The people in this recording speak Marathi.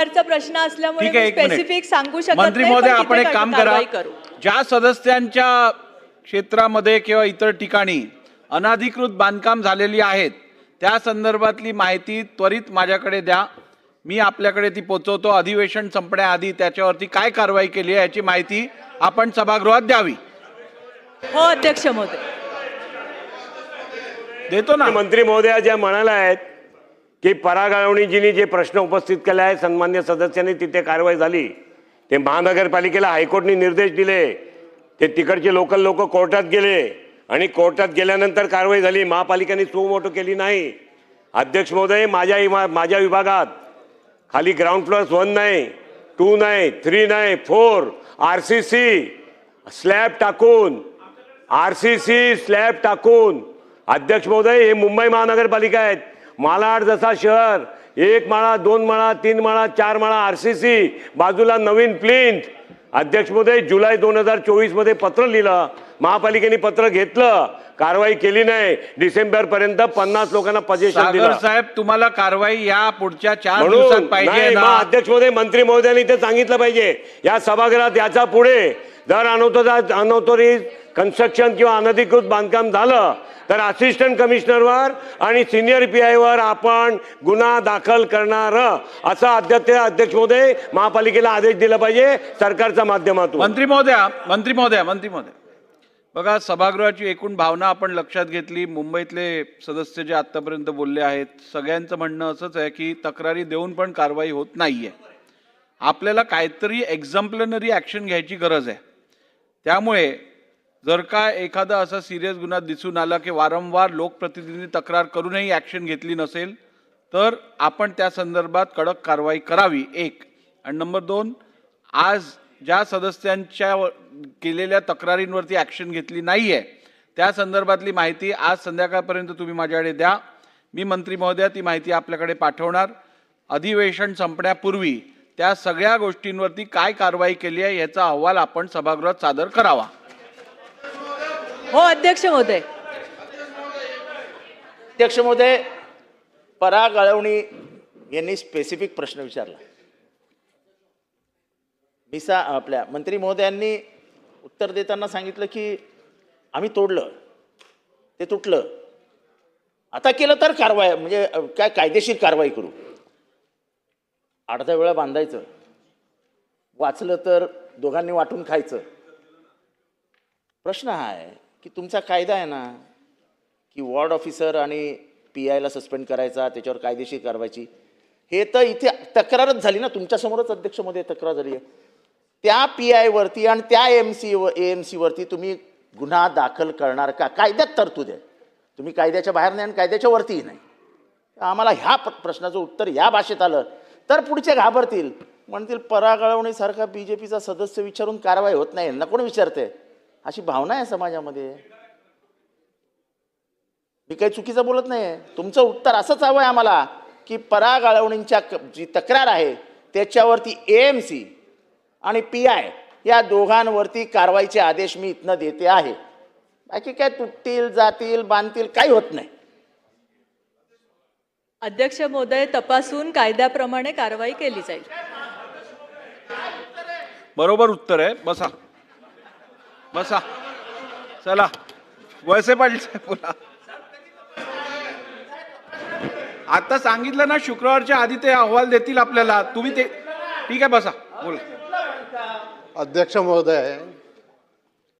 प्रश्न असल्यामुळे ठीक आहे एक मिनिट. स्पेसिफिक सांगू शकत मंत्री नाही, पण महोदय तिथे आपण एक काम करा. कारवाई करू. ज्या सदस्यांच्या क्षेत्रामध्ये किंवा इतर ठिकाणी अनाधिकृत बांधकाम झालेली आहेत त्या संदर्भातली माहिती त्वरित माझ्याकडे द्या. मी आपल्याकडे ती पोचवतो. अधिवेशन संपण्याआधी त्याच्यावरती काय कारवाई केली आहे याची माहिती आपण सभागृहात द्यावी. हो अध्यक्ष महोदय. देतो ना. मंत्री महोदया ज्या म्हणाल्या आहेत की परागळवणीजींनी जे प्रश्न उपस्थित केले आहे सन्मान्य सदस्यांनी तिथे कारवाई झाली. ते महानगरपालिकेला हायकोर्टने निर्देश दिले. ते तिकडचे लोकल लोक कोर्टात गेले. आणि कोर्टात गेल्यानंतर कारवाई झाली. महापालिकेने सुमोटो केली नाही. अध्यक्ष महोदय माझ्या इमा माझ्या विभागात खाली ग्राउंड फ्लोअर वन नाही टू नाही थ्री नाही four R C C slab टाकून आर सी सी स्लॅब टाकून. अध्यक्ष महोदय हे मुंबई महानगरपालिका आहेत. मालाड जसा शहर एक माळा दोन माळा तीन माळा चार माळा आर सी सी बाजूला नवीन प्लिंथ अध्यक्ष जुलै दोन हजार चोवीसमध्ये पत्र लिहिलं महापालिकेने पत्र घेतलं कारवाई केली नाही. डिसेंबर पर्यंत पन्नास लोकांना पजेशन दिलं. साहेब तुम्हाला कारवाई या पुढच्या चार दिवसात पाहिजे अध्यक्ष महोदय मंत्री महोदयांनी ते सांगितलं पाहिजे. या सभागृहात याच्यापुढे. जर अनौथोचा अनौथोरित कन्स्ट्रक्शन किंवा अनधिकृत बांधकाम झालं तर असिस्टंट कमिशनरवर आणि सिनियर पी आयवर आपण गुन्हा दाखल करणार असं अध्यक्ष अध्यक्ष महोदय महापालिकेला आदेश दिला पाहिजे सरकारच्या माध्यमातून. मंत्री महोदया मंत्री महोदया मंत्री महोदय. बघा सभागृहाची एकूण भावना आपण लक्षात घेतली. मुंबईतले सदस्य जे आतापर्यंत बोलले आहेत सगळ्यांचं म्हणणं असंच आहे की तक्रारी देऊन पण कारवाई होत नाही आहे आपल्याला काहीतरी एक्झाम्प्लनरी ॲक्शन घ्यायची गरज आहे. त्यामुळे जर का एखादा असा सिरियस गुन्हा दिसून आला की वारंवार लोकप्रतिनिधी तक्रार करूनही ॲक्शन घेतली नसेल तर आपण त्या संदर्भात कडक कारवाई करावी एक. आणि नंबर दोन आज ज्या सदस्यांच्या केलेल्या तक्रारींवरती ॲक्शन घेतली नाही आहे त्या संदर्भातली माहिती आज संध्याकाळपर्यंत तुम्ही माझ्याकडे द्या. मी मंत्री महोदया ती माहिती आपल्याकडे पाठवणार. अधिवेशन संपण्यापूर्वी त्या सगळ्या गोष्टींवरती काय कारवाई केली आहे याचा अहवाल आपण सभागृहात सादर करावा. हो अध्यक्ष महोदय. अध्यक्ष महोदय पराग अळवणी यांनी स्पेसिफिक प्रश्न विचारला. मिसा आपल्या मंत्री महोदयांनी उत्तर देताना सांगितलं की आम्ही तोडलं. ते तुटलं. आता केलं तर कारवाई म्हणजे काय कायदेशीर कारवाई करू. अर्ध्या वेळा बांधायचं. वाचलं तर दोघांनी वाटून खायचं. प्रश्न हा आहे की तुमचा कायदा आहे ना की वॉर्ड ऑफिसर आणि पी आयला सस्पेंड करायचा त्याच्यावर कायदेशीर कारवायची हे तर इथे तक्रारच झाली ना तुमच्यासमोरच अध्यक्षमध्ये तक्रार झाली आहे. त्या पी आयवरती आणि त्या एम सी ए एम सीवरती तुम्ही गुन्हा दाखल करणार का? कायद्यात तरतूद आहे. तुम्ही कायद्याच्या बाहेर नाही आणि कायद्याच्या वरतीही नाही. आम्हाला ह्या प्र- प्रश्नाचं उत्तर या भाषेत आलं तर पुढचे घाबरतील. म्हणतील परागळवणीसारखा बी जे पीचा सदस्य विचारून कारवाई होत नाही यांना कोण विचारते अशी भावना आहे समाजामध्ये. मी काही चुकीचं बोलत नाही तुमचं उत्तर असंच हवं आहे आम्हाला की पराग आळवणींच्या जी तक्रार आहे त्याच्यावरती ए एम सी आणि पी आय या दोघांवरती कारवाईचे आदेश मी इथनं देते आहे. बाकी काय तुटतील जातील बांधतील काही होत नाही. अध्यक्ष महोदय तपासून कायद्याप्रमाणे कारवाई केली जाईल. बरोबर उत्तर आहे. बसा. बसा. चला. वळसे पाटील साहेब बोला. आता सांगितलं ना शुक्रवारच्या आधी ते अहवाल देतील आपल्याला. तुम्ही ते ठीक आहे बसा. बोला. अध्यक्ष महोदय